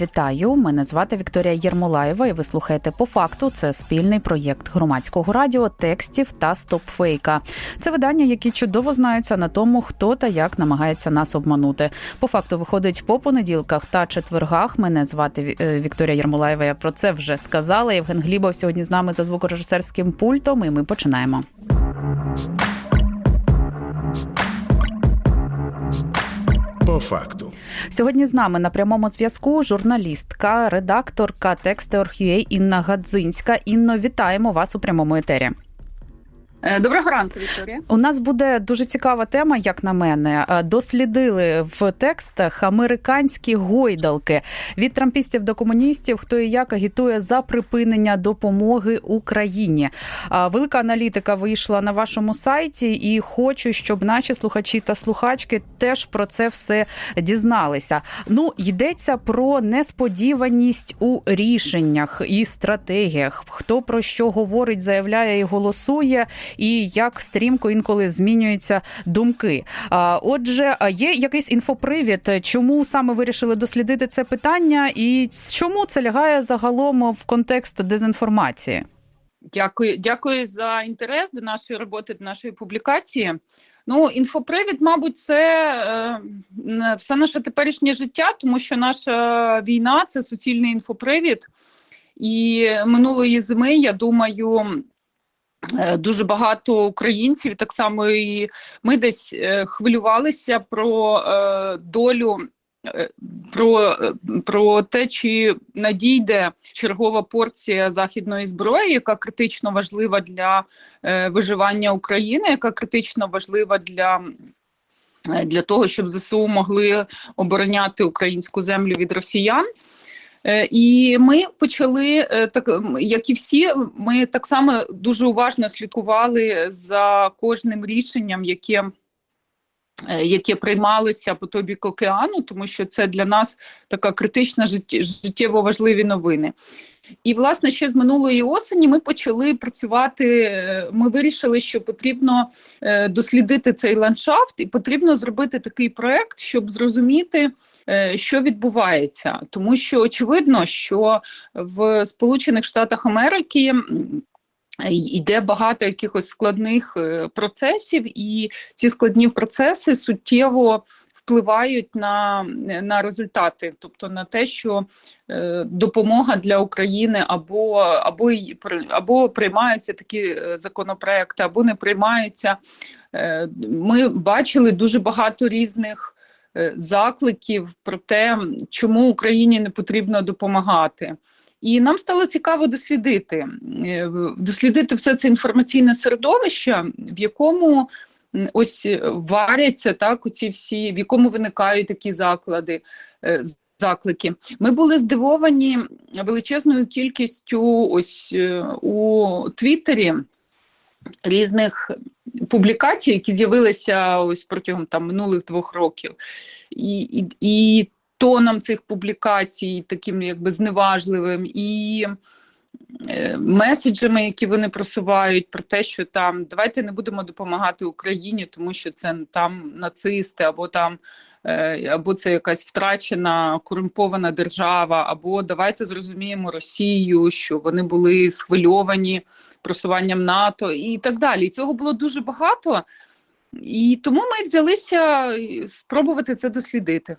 Вітаю, мене звати Вікторія Єрмолаєва, і ви слухаєте по факту. Це спільний проєкт громадського радіо, текстів та стопфейка. Це видання, які чудово знаються на тому, хто та як намагається нас обманути. По факту виходить по понеділках та четвергах. Мене звати е, Вікторія Єрмолаєва. Я про це вже сказала. Євген Глібов сьогодні з нами за звукорежисерським пультом. І ми починаємо. По факту. Сьогодні з нами на прямому зв'язку журналістка, редакторка Тексти.org.ua Інна Гадзинська. Інно, вітаємо вас у прямому етері. Е, Доброго ранку, Вікторія. У нас буде дуже цікава тема, як на мене. Е, Дослідили в текстах американські гойдалки від трампістів до комуністів, хто і як агітує за припинення допомоги Україні. Велика аналітика вийшла на вашому сайті, і хочу, щоб наші слухачі та слухачки теж про це все дізналися. Ну, йдеться про несподіваність у рішеннях і стратегіях. Хто про що говорить, заявляє і голосує і як стрімко інколи змінюються думки. Отже, є якийсь інфопривід, чому саме вирішили дослідити це питання, і чому це лягає загалом в контекст дезінформації? Дякую, дякую за інтерес до нашої роботи, до нашої публікації. Ну, інфопривід, мабуть, це е, все наше теперішнє життя, тому що наша війна це суцільний інфопривід. І минулої зими, я думаю, дуже багато українців, так само і ми десь е, хвилювалися про е, долю. е, Про, е, про те, чи надійде чергова порція західної зброї, яка критично важлива для е, виживання України, яка критично важлива для, е, для того, щоб ЗСУ могли обороняти українську землю від росіян. Е, І ми почали, е, так як і всі, ми так само дуже уважно слідкували за кожним рішенням, яке, е, яке приймалося по той бік океану, тому що це для нас така критична життєво важливі новини. І, власне, ще з минулої осені ми почали працювати. Ми вирішили, що потрібно дослідити цей ландшафт, і потрібно зробити такий проект, щоб зрозуміти, що відбувається. Тому що очевидно, що в Сполучених Штатах Америки. Йде багато якихось складних е, процесів, і ці складні процеси суттєво впливають на, на результати, тобто на те, що е, допомога для України або або або приймаються такі е, законопроекти, або не приймаються. Е, Ми бачили дуже багато різних е, закликів про те, чому Україні не потрібно допомагати. І нам стало цікаво дослідити, е, дослідити все це інформаційне середовище, в якому ось е, варяться так, оці всі, в якому виникають такі заклади. е, Заклики. Ми були здивовані величезною кількістю ось е, у Твіттері різних публікацій, які з'явилися ось протягом там минулих двох років. І, і, і тоном цих публікацій, таким якби зневажливим, і е, меседжами, які вони просувають, про те, що там давайте не будемо допомагати Україні, тому що це там нацисти, або там або це якась втрачена корумпована держава, або давайте зрозуміємо Росію, що вони були схвильовані просуванням НАТО і так далі. І цього було дуже багато. І тому ми взялися е, спробувати це дослідити.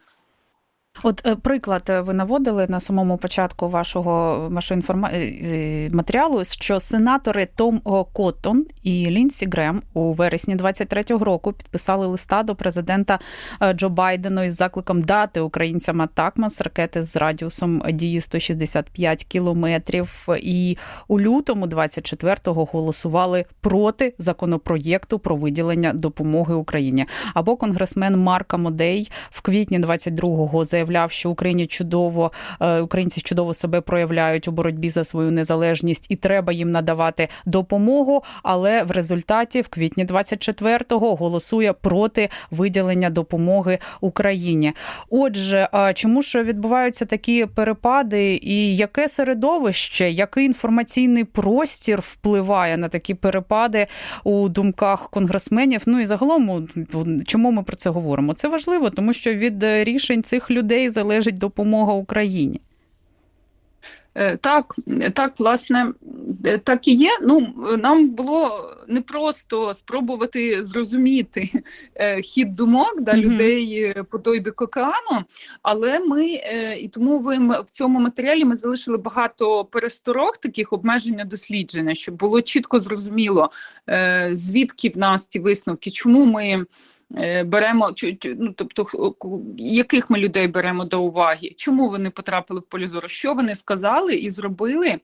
От е, приклад е, ви наводили на самому початку вашого вашого інформа... е, е, матеріалу, що сенатори Том Коттон і Лінсі Грем у вересні 23-го року підписали листа до президента е, Джо Байдену із закликом дати українцям атакмас ракети з радіусом дії 165 кілометрів. І у лютому 24-го голосували проти законопроєкту про виділення допомоги Україні. Або конгресмен Марк Амодей в квітні 22-го заявив, заявляв, що Україні чудово е, українці чудово себе проявляють у боротьбі за свою незалежність, і треба їм надавати допомогу. Але в результаті в квітні 24-го голосує проти виділення допомоги Україні. Отже, а чому ж відбуваються такі перепади, і яке середовище, який інформаційний простір впливає на такі перепади у думках конгресменів? Ну і загалом, чому ми про це говоримо? Це важливо, тому що від е, рішень цих людей залежить допомога Україні. Е, Так, так, власне, е, так і є. Ну, нам було непросто спробувати зрозуміти е, хід думок да, людей по той бік океану, але ми і тому ви в цьому матеріалі ми залишили багато пересторог таких обмеження дослідження, щоб було чітко зрозуміло, звідки в нас ті висновки, чому ми. Е, Беремо ну, тобто яких ми людей беремо до уваги, чому вони потрапили в поле зору, що вони сказали і зробили,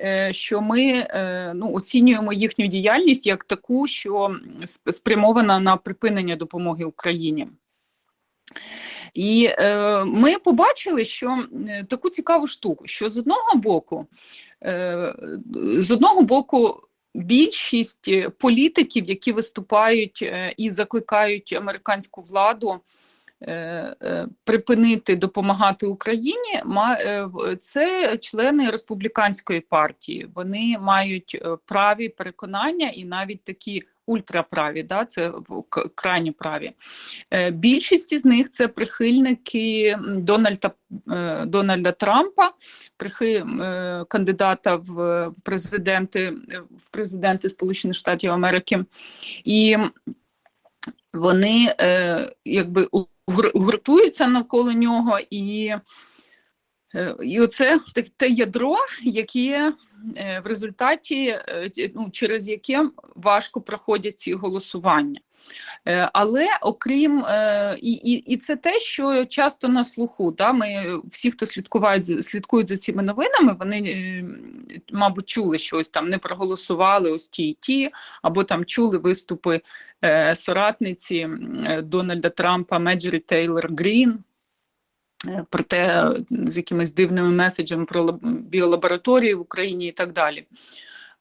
е, що ми е, ну, оцінюємо їхню діяльність як таку, що спрямована на припинення допомоги Україні. І е, ми побачили, що е, таку цікаву штуку, що з одного боку, е, з одного боку, більшість е, політиків, які виступають е, і закликають американську владу е, припинити допомагати Україні, це члени республіканської партії. Вони мають праві переконання і навіть такі ультраправі, да, це крайні праві. Е, Більшість із них це прихильники Дональда, е, Дональда Трампа, прихи, е, кандидата в президенти в президенти Сполучених Штатів Америки. І вони якби гуртуються навколо нього, і, і оце те, ядро, яке в результаті е, ну, через яке важко проходять ці голосування. Е, Але окрім е, і, і, і це те, що часто на слуху. Да? Ми всі, хто слідкувають за- слідкують за цими новинами, вони, е, мабуть, чули щось там, не проголосували ось ті і ті, або там чули виступи е, соратниці е, Дональда Трампа Меджері Тейлор Грін. Е, Про те, е, з якимись дивними меседжами про біолабораторії в Україні і так далі.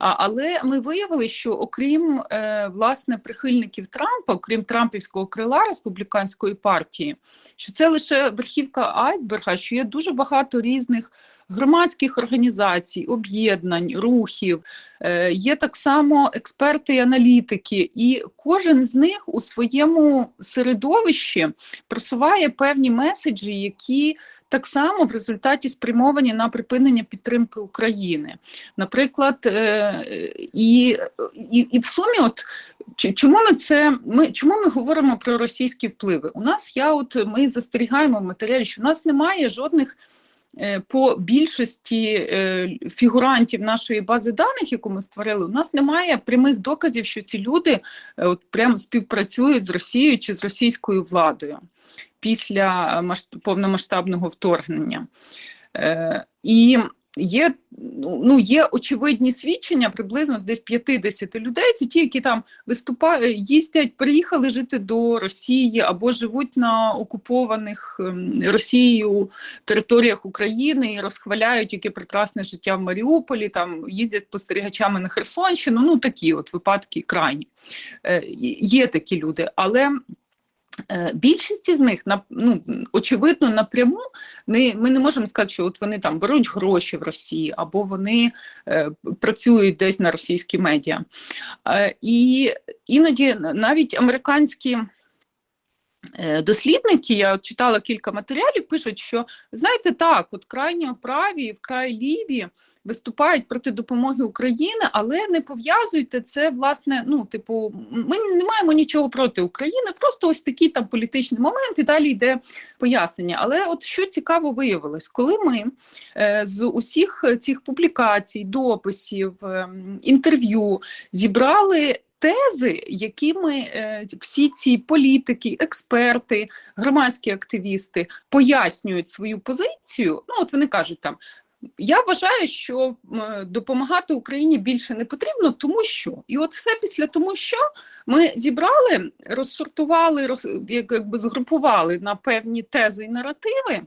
Але ми виявили, що окрім е, власне прихильників Трампа, окрім Трампівського крила республіканської партії, що це лише верхівка айсберга, що є дуже багато різних громадських організацій, об'єднань, рухів. Е, є так само експерти і аналітики, і кожен з них у своєму середовищі просуває певні меседжі, які так само в результаті спрямовані на припинення підтримки України. Наприклад, е, і, і, і в сумі, от чому ми це ми чому ми говоримо про російські впливи? У нас я от ми застерігаємо в матеріалі, що в нас немає жодних. Е, По більшості е, фігурантів нашої бази даних, яку ми створили, у нас немає прямих доказів, що ці люди е, от прям співпрацюють з Росією чи з російською владою після повномасштабного вторгнення. І є, ну, є очевидні свідчення приблизно десь 50 людей. Це ті, які там виступають, їздять, приїхали жити до Росії або живуть на окупованих ем, Росією територіях України і розхваляють яке прекрасне життя в Маріуполі, там їздять спостерігачами на Херсонщину. Ну такі от випадки крайні. Е, є такі люди, але. Е, Більшість із них ну очевидно напряму ми не можемо сказати, що от вони там беруть гроші в Росії або вони е, працюють десь на російські медіа. Е, і іноді навіть американські. Е, Дослідники, я читала кілька матеріалів, пишуть, що знаєте, так, от крайньо праві вкрай ліві виступають проти допомоги України, але не пов'язуйте це, власне, ну, типу, ми не маємо нічого проти України, просто ось такий там політичний момент, і далі йде пояснення. Але от що цікаво виявилось, коли ми е, з усіх цих публікацій, дописів, е, інтерв'ю зібрали. Тези, якими е, всі ці політики, експерти, громадські активісти пояснюють свою позицію. Ну, от вони кажуть там. Я вважаю, що допомагати Україні більше не потрібно, тому що і от все після тому, що ми зібрали, розсортували, роз, якби згрупували на певні тези і наративи,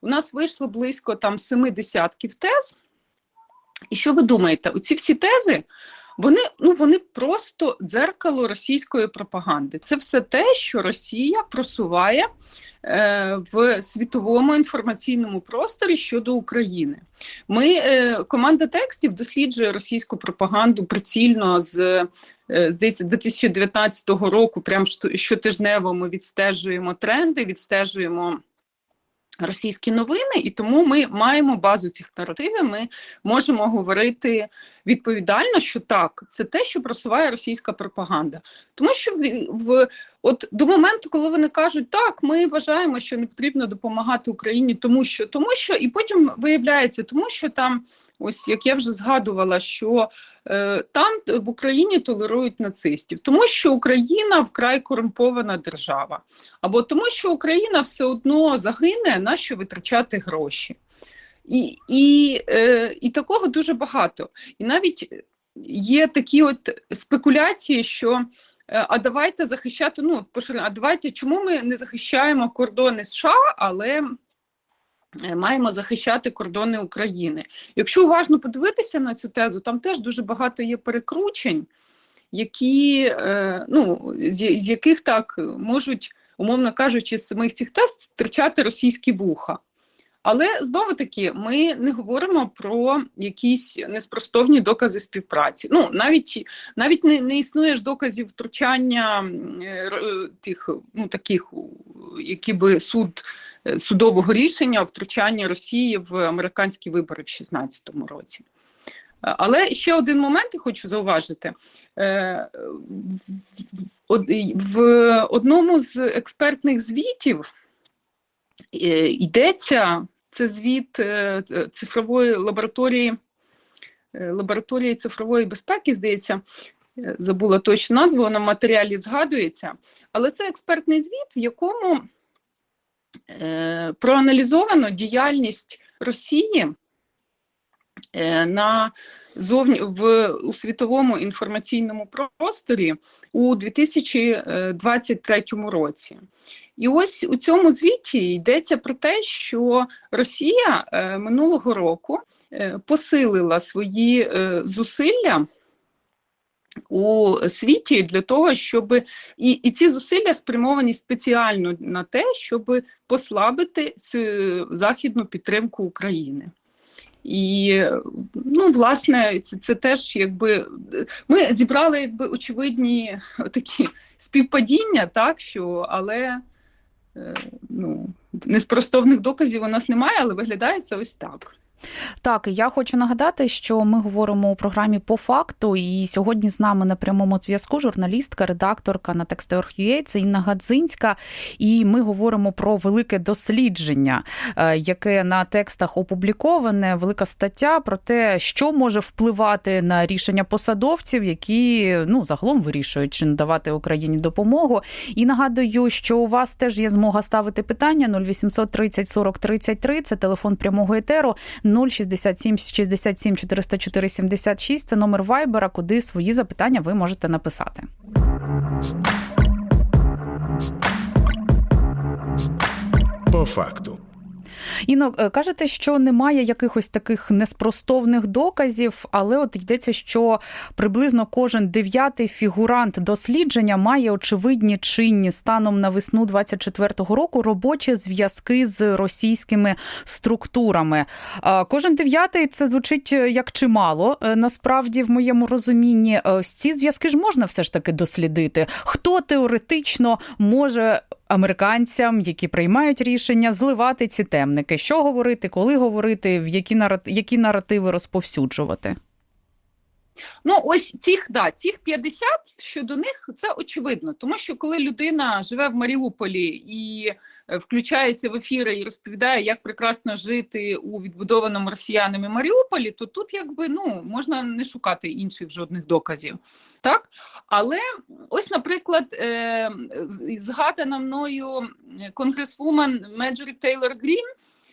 У нас вийшло близько там семи десятків тез. І що ви думаєте? Оці всі тези вони, ну, вони просто дзеркало російської пропаганди. Це все те, що Росія просуває е, в світовому інформаційному просторі щодо України. Ми, е, команда текстів досліджує російську пропаганду прицільно з е, здається 2019 року. Прям що- щотижнево ми відстежуємо тренди, відстежуємо. Російські новини, і тому ми маємо базу цих наративів. Ми можемо говорити відповідально, що так, це те, що просуває російська пропаганда. Тому що в, в от до моменту, коли вони кажуть, так, ми вважаємо, що не потрібно допомагати Україні, тому що, тому що, і потім виявляється, тому що там, ось як я вже згадувала, що е, там в Україні толерують нацистів, тому що Україна вкрай корумпована держава, або тому, що Україна все одно загине, на що витрачати гроші. І, і, е, і такого дуже багато. І навіть є такі от спекуляції, що е, а давайте захищати. Ну, а давайте чому ми не захищаємо кордони США, але маємо захищати кордони України. Якщо уважно подивитися на цю тезу, там теж дуже багато є перекручень, які, е, ну, з яких так можуть, умовно кажучи, з самих цих тест втрачати російські вуха. Але знову таки, ми не говоримо про якісь неспростовні докази співпраці. Ну навіть навіть не, не існує ж доказів втручання е, е, тих, ну таких, які би суд е, судового рішення втручання Росії в американські вибори в 2016 році. Але ще один момент я хочу зауважити. В- в- од- В одному з експертних звітів йдеться це звіт е, е, цифрової лабораторії, е, лабораторії цифрової безпеки, здається, забула точну назву, на матеріалі згадується. Але це експертний звіт, в якому проаналізовано діяльність Росії на зовні в у світовому інформаційному просторі у 2023 році. І ось у цьому звіті йдеться про те, що Росія е, минулого року е, посилила свої е, зусилля у світі для того, щоб і, і ці зусилля спрямовані спеціально на те, щоб послабити західну підтримку України. І ну, власне, це, це теж якби ми зібрали якби очевидні такі співпадіння, так що але ну, неспростовних доказів у нас немає, але виглядає це ось так. Так, я хочу нагадати, що ми говоримо у програмі по факту. І сьогодні з нами на прямому зв'язку журналістка, редакторка на Текстеорг.ua, це Інна Гадзинська. І ми говоримо про велике дослідження, е, яке на текстах опубліковане, велика стаття про те, що може впливати на рішення посадовців, які ну загалом вирішують, чи надавати Україні допомогу. І нагадую, що у вас теж є змога ставити питання 0800 30 40 33, Це телефон прямого етеру. 067 67 404 76 – Це номер Вайбера, куди свої запитання ви можете написати. По факту. Іно, е, кажете, що немає якихось таких неспростовних доказів, але от йдеться, що приблизно кожен дев'ятий фігурант дослідження має очевидні чинні станом на весну 24-го року робочі зв'язки з російськими структурами. Кожен дев'ятий це звучить е, як чимало. е, Насправді, в моєму розумінні, Е, ці зв'язки ж можна все ж таки дослідити. Хто теоретично може американцям, які приймають рішення, зливати ці темники. Що говорити, коли говорити, в які нарат... які наративи розповсюджувати? Ну, ось цих да, цих 50 щодо них це очевидно, тому що коли людина живе в Маріуполі і е, включається в ефіри і розповідає, як прекрасно жити у відбудованому росіянами Маріуполі, то тут якби ну можна не шукати інших жодних доказів. Так, але ось, наприклад, е, згадана мною конгресвумен Меджорі Тейлор Грін.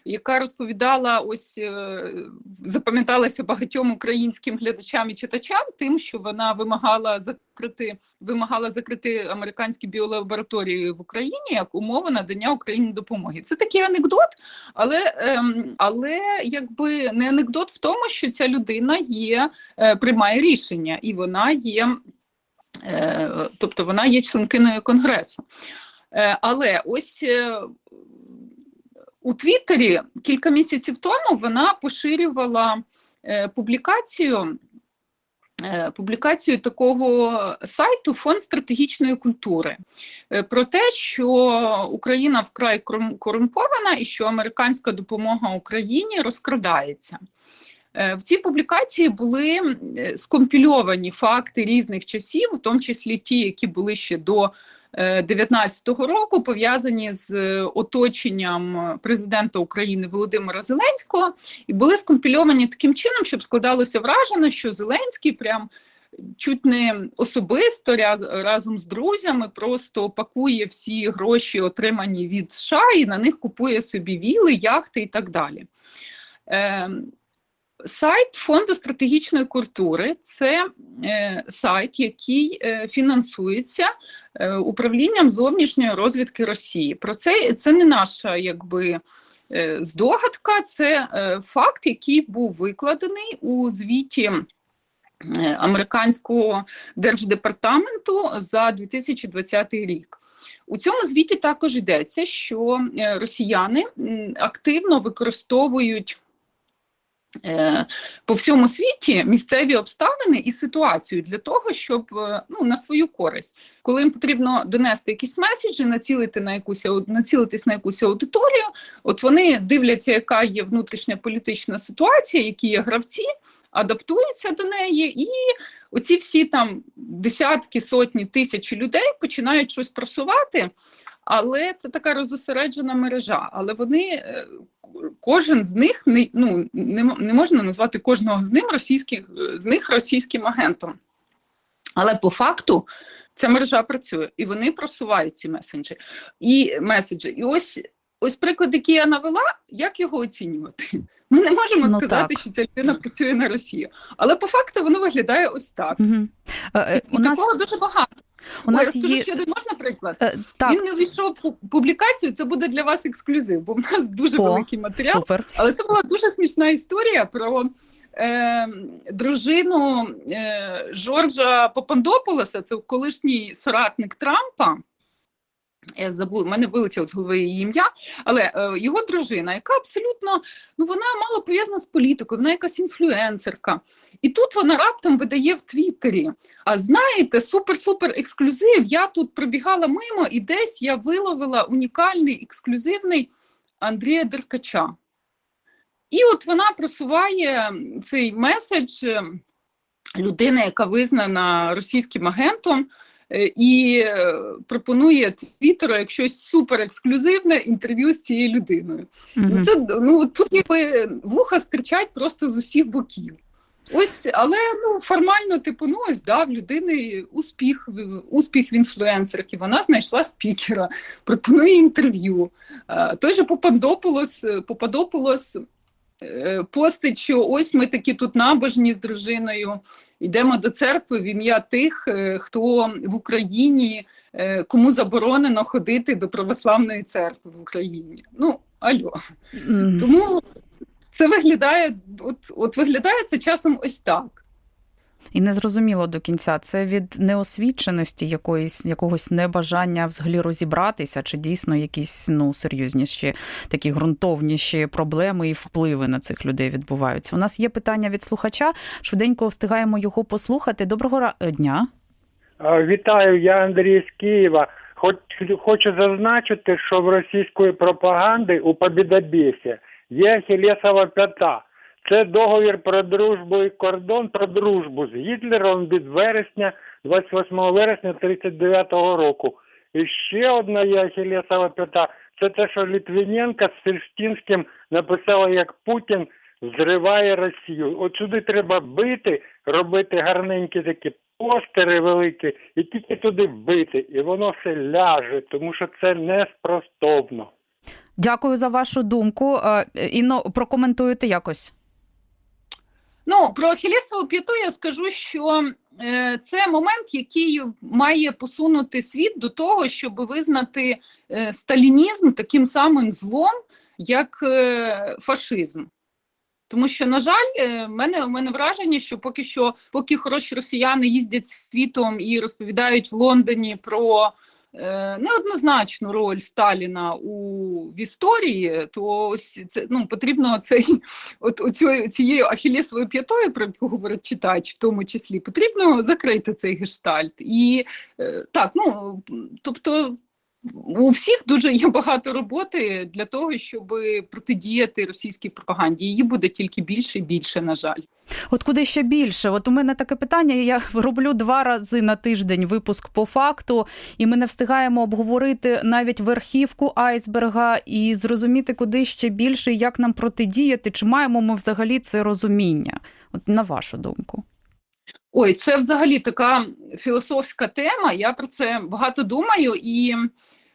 Яка розповідала, ось е, запам'яталася багатьом українським глядачам і читачам, тим, що вона вимагала закрити, вимагала закрити американські біолабораторії в Україні як умова надання Україні допомоги. Це такий анекдот, але, ем, але якби не анекдот в тому, що ця людина є, е, приймає рішення, і вона є. Е, тобто вона є членкиною конгресу. Але ось у Твіттері кілька місяців тому вона поширювала е, публікацію. е, Публікацію такого сайту Фонд стратегічної культури е, про те, що Україна вкрай корумпована і що американська допомога Україні розкрадається. В цій публікації були скомпільовані факти різних часів, в тому числі ті, які були ще до 2019 року, пов'язані з е, оточенням президента України Володимира Зеленського, і були скомпільовані таким чином, щоб складалося враження, що Зеленський прям. Чуть не особисто ряз- разом з друзями просто пакує всі гроші, отримані від США, і на них купує собі віли, яхти і так далі. Ем, Сайт Фонду стратегічної культури це е, сайт, який е, фінансується е, управлінням зовнішньої розвідки Росії. Про це це не наша якби. Здогадка, це факт, який був викладений у звіті американського держдепартаменту за 2020 рік. У цьому звіті також йдеться, що росіяни активно використовують по всьому світі місцеві обставини і ситуацію для того, щоб е, ну на свою користь, коли їм потрібно донести якісь меседжі, націлити на якусь націлитись на якусь аудиторію. От вони дивляться, яка є внутрішня політична ситуація, які є гравці. Адаптуються до неї, і оці всі там десятки, сотні тисячі людей починають щось просувати, але це така розосереджена мережа. Але вони е, кожен з них не, ну, не, не можна назвати кожного з ним російських з них російським агентом. Але по факту ця мережа працює, і вони просувають ці месенджі і меседжі. І ось ось приклад, який я навела, як його оцінювати? Ми не можемо Ну, сказати, так. що ця людина працює на Росію, але по факту воно виглядає ось так. Угу. І у нас, такого дуже багато. У Ой, нас розкажу є... ще один можна приклад. Е, Так, Він не увійшов публікацію. Це буде для вас ексклюзив, бо в нас дуже О, великий матеріал. супер. Але це була дуже смішна історія про е, дружину е, Жорджа Попандополоса, це колишній соратник Трампа. Я забула, в мене вилетіло з голови її ім'я, але е, його дружина, яка абсолютно ну вона мало пов'язана з політикою, вона якась інфлюенсерка. І тут вона раптом видає в Твіттері. А знаєте, супер-супер ексклюзив. Я тут пробігала мимо, і десь я виловила унікальний ексклюзивний Андрія Деркача. І от вона просуває цей меседж е, людини, яка визнана російським агентом, е, і е, пропонує Твіттеру як щось супер ексклюзивне інтерв'ю з цією людиною. Мгм. Ну, це ну тут ніби вуха стирчать просто з усіх боків. Ось, але ну формально, типу, ну ось да, в людини успіх, успіх в інфлюенсерки. Вона знайшла спікера, пропонує інтерв'ю. Е, Той же Попадополос, Попадополос е, постить, що ось ми такі тут набожні з дружиною. Йдемо до церкви в ім'я тих, е, хто в Україні, е, кому заборонено ходити до православної церкви в Україні. Ну, альо. Mm. Тому це виглядає, от, от виглядає це часом ось так. І не зрозуміло до кінця. Це від неосвіченості якоїсь якогось небажання взагалі розібратися, чи дійсно якісь ну серйозніші, такі ґрунтовніші проблеми і впливи на цих людей відбуваються. У нас є питання від слухача. Швиденько встигаємо його послухати. Доброго ра- дня. Вітаю, я Андрій з Києва. Хоч хочу зазначити, що в російської пропаганди у Побідобєсі є Ахілесова п'ята. Це договір про дружбу і кордон про дружбу з Гітлером від вересня, 28 вересня 39-го року. І ще одна є Ахілесова п'ята. Це те, що Літвіненко з Фельштінським написали, як Путін зриває Росію. От сюди треба бити, робити гарненькі такі постери великі, і тільки туди вбити, і воно все ляже, тому що це неспростовно. Дякую за вашу думку. Е, Інно, прокоментуєте якось. Ну про Ахілесову п'яту я скажу, що е, це момент, який має посунути світ до того, щоб визнати е, сталінізм таким самим злом, як е, фашизм. Тому що, на жаль, е, в мене, в мене враження, що поки що, поки хороші росіяни їздять світом і розповідають в Лондоні про неоднозначну роль Сталіна у в історії, то ось це ну потрібно цей от оцю, цією ахілесовою п'ятою, про яку говорить читач, в тому числі, потрібно закрити цей гештальт. І е, так, ну тобто. У всіх дуже є багато роботи для того, щоб протидіяти російській пропаганді. Її буде тільки більше і більше, на жаль. От куди ще більше? От у мене таке питання. Я роблю два рази на тиждень випуск по факту, і ми не встигаємо обговорити навіть верхівку айсберга і зрозуміти, куди ще більше, як нам протидіяти, чи маємо ми взагалі це розуміння? От на вашу думку. Ой, це взагалі така філософська тема. Я про це багато думаю, і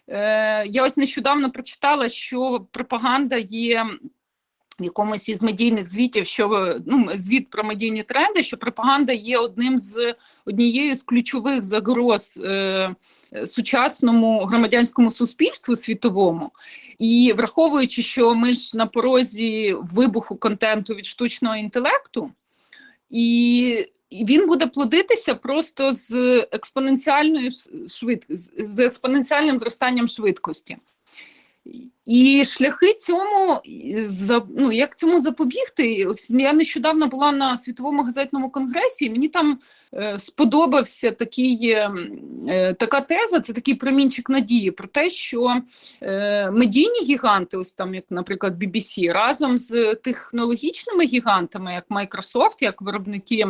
е, я ось нещодавно прочитала, що пропаганда є в якомусь із медійних звітів, що ну звіт про медійні тренди, що пропаганда є одним з однією з ключових загроз. Е, Сучасному громадянському суспільству світовому, і враховуючи, що ми ж на порозі вибуху контенту від штучного інтелекту, і він буде плодитися просто з експоненціальною швид... з експоненціальним зростанням швидкості. І шляхи цьому ну, як цьому запобігти? Я нещодавно була на світовому газетному конгресі. і Мені там е, сподобався такий, е, така теза. Це такий промінчик надії про те, що е, медійні гіганти, ось там, як, наприклад, BBC, разом з технологічними гігантами, як Microsoft, як виробники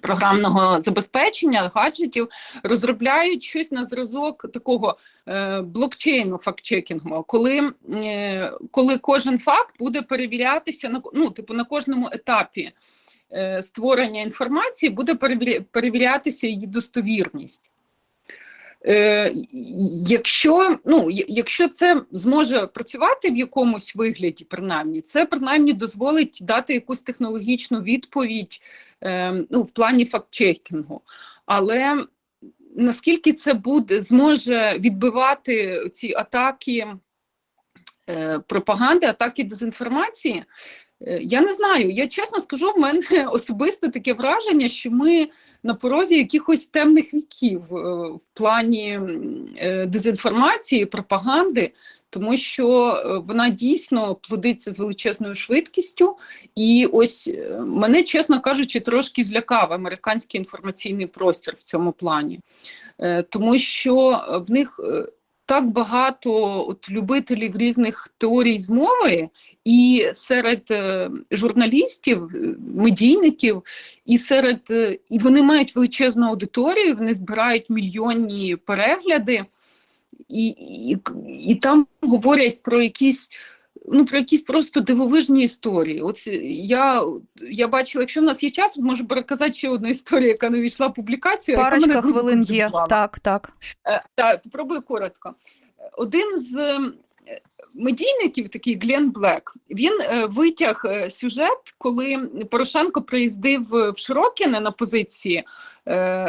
програмного забезпечення гаджетів розробляють щось на зразок такого е, блокчейну фактчекінгу, коли е, коли кожен факт буде перевірятися на ну, типу на кожному етапі е, створення інформації, буде перевірятися її достовірність. Е, Якщо ну, якщо це зможе працювати в якомусь вигляді, принаймні, це принаймні дозволить дати якусь технологічну відповідь ну, в плані фактчекінгу. Але наскільки це буде зможе відбивати ці атаки е, пропаганди, атаки дезінформації? Е, я не знаю. Я чесно скажу, в мене особисто таке враження, що ми на порозі якихось темних віків е, в плані е, дезінформації, пропаганди, тому що вона дійсно плодиться з величезною швидкістю. І ось мене, чесно кажучи, трошки злякав американський інформаційний простір в цьому плані, тому що в них. Так багато от любителів різних теорій змови, і серед е, журналістів, е, медійників, і серед е, і вони мають величезну аудиторію, вони збирають мільйонні перегляди, і, і, і там говорять про якісь. Ну, про якісь просто дивовижні історії. От я я бачила, якщо в нас є час, можу переказати ще одну історію, яка не війшла в публікацію. Парочка яка мене хвилин є. Так, так. Е, так, попробую коротко. Один з медійників, такий Глен Блек, він е, витяг е, сюжет, коли Порошенко приїздив в Широкіне на позиції е,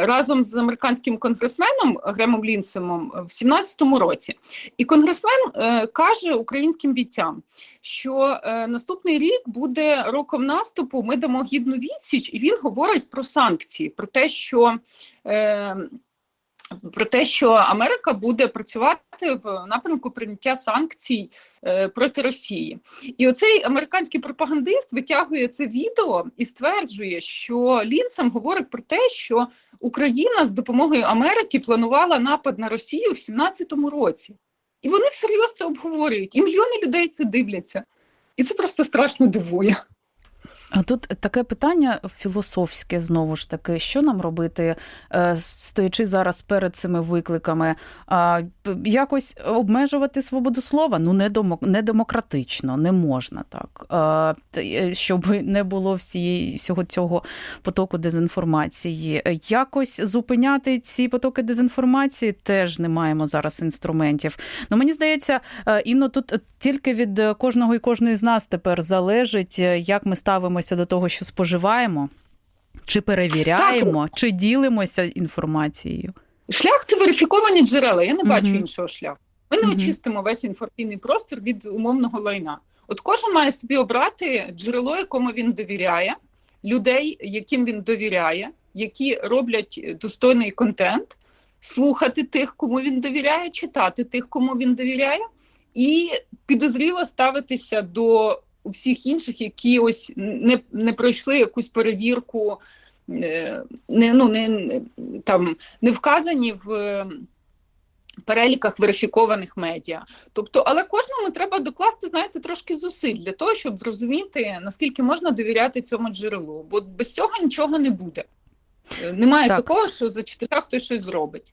разом з американським конгресменом Гремом Лінсемом в 17-му році. І конгресмен каже українським бійцям, що наступний рік буде роком наступу. Ми дамо гідну відсіч, і він говорить про санкції, про те, що про те, що Америка буде працювати в напрямку прийняття санкцій е, проти Росії, і оцей американський пропагандист витягує це відео і стверджує, що Лінсам говорить про те, що Україна з допомогою Америки планувала напад на Росію в 17-му році, і вони всерйоз це обговорюють. І мільйони людей це дивляться, і це просто страшно дивує. Тут таке питання філософське знову ж таки, що нам робити, е, стоячи зараз перед цими викликами, якось обмежувати свободу слова? Ну не демократично, не можна так, е, щоб не було всієї всього цього потоку дезінформації. Якось зупиняти ці потоки дезінформації теж не маємо зараз інструментів. Ну мені здається, е, Інно тут тільки від кожного і кожної з нас тепер залежить, як ми ставимося до того, що споживаємо, чи перевіряємо, чи ділимося інформацією. Шлях це верифіковані джерела. Я не бачу Мгм. іншого шляху. Ми не Мгм. очистимо весь інформаційний простір від умовного лайна. От кожен має собі обрати джерело, якому він довіряє, людей, яким він довіряє, які роблять достойний контент, слухати тих, кому він довіряє, читати тих, кому він довіряє, і підозріло ставитися до всіх інших, які ось не, не пройшли якусь перевірку, е, не, ну, не, там, не вказані в е, переліках верифікованих медіа. Тобто, але кожному треба докласти, знаєте, трошки зусиль для того, щоб зрозуміти, наскільки можна довіряти цьому джерелу. Бо без цього нічого не буде. Е, Немає Так. такого, що за чотирьох хтось щось зробить.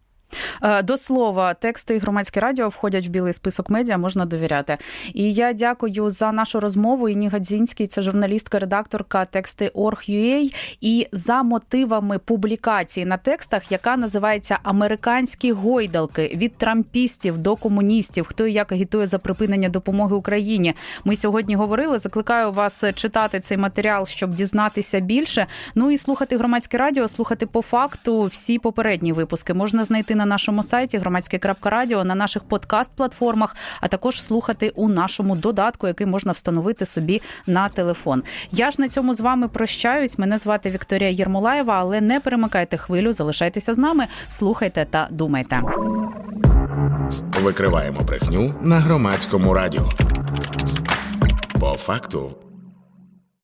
Е, До слова, тексти і громадське радіо входять в білий список медіа, можна довіряти. І я дякую за нашу розмову. Іні Гадзінський, це журналістка, редакторка тексти Org.ua. І за мотивами публікації на текстах, яка називається Американські гойдалки від трампістів до комуністів. Хто і як агітує за припинення допомоги Україні. Ми сьогодні говорили. Закликаю вас читати цей матеріал, щоб дізнатися більше. Ну і слухати громадське радіо, слухати по факту всі попередні випуски можна знайти на нашому сайті громадське.радіо, на наших подкаст-платформах, а також слухати у нашому додатку, який можна встановити собі на телефон. Я ж на цьому з вами прощаюсь. Мене звати Вікторія Єрмолаєва, але не перемикайте хвилю, залишайтеся з нами, слухайте та думайте. Викриваємо брехню на громадському радіо. По факту